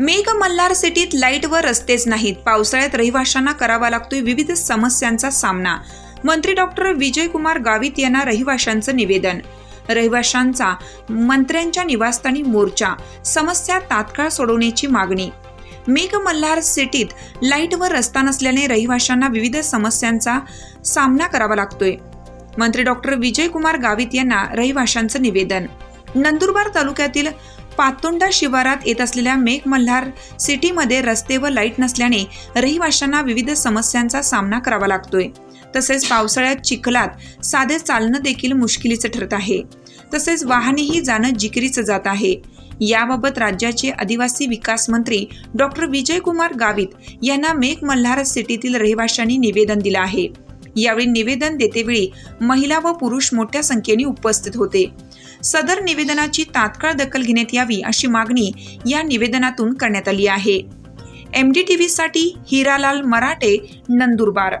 मेघ मल्हार सिटीत लाइट व रस्तेच नाहीत. पावसाळ्यात रहिवाशांना करावा लागतोय विविध समस्यांचा सामना. मंत्री डॉक्टर विजयकुमार गावित यांना रहिवाशांचं निवेदन. रहिवाशांचा मंत्र्यांच्या निवासस्थानी मोर्चा. समस्या तात्काळ सोडवण्याची मागणी. मेघ मल्हार सिटीत लाइट व रस्ता नसल्याने रहिवाशांना विविध समस्यांचा सामना करावा लागतोय. मंत्री डॉक्टर विजयकुमार गावित यांना रहिवाशांचं निवेदन. नंदुरबार तालुक्यातील पातोंडा शिवारात येत असलेल्या मेघ मल्हार सिटीमध्ये रस्ते व लाइट नसल्याने रहिवाशांना विविध समस्यांचा सामना करावा लागतोय. तसेच पावसाळ्यात चिखलात साधे चालणं देखील मुश्किलीचं ठरत आहे. तसेच वाहनेही जाणं जिकिरीचं जात आहे. याबाबत राज्याचे आदिवासी विकास मंत्री डॉक्टर विजयकुमार गावित यांना मेघ मल्हार सिटीतील रहिवाशांनी निवेदन दिलं आहे. यावेळी निवेदन देतेवेळी महिला व पुरुष मोठ्या संख्येने उपस्थित होते. सदर निवेदनाची तात्काळ दखल घेण्यात यावी अशी मागणी या निवेदनातून करण्यात आली आहे. एम डी टी व्हीसाठी हिरालाल मराठे नंदुरबार.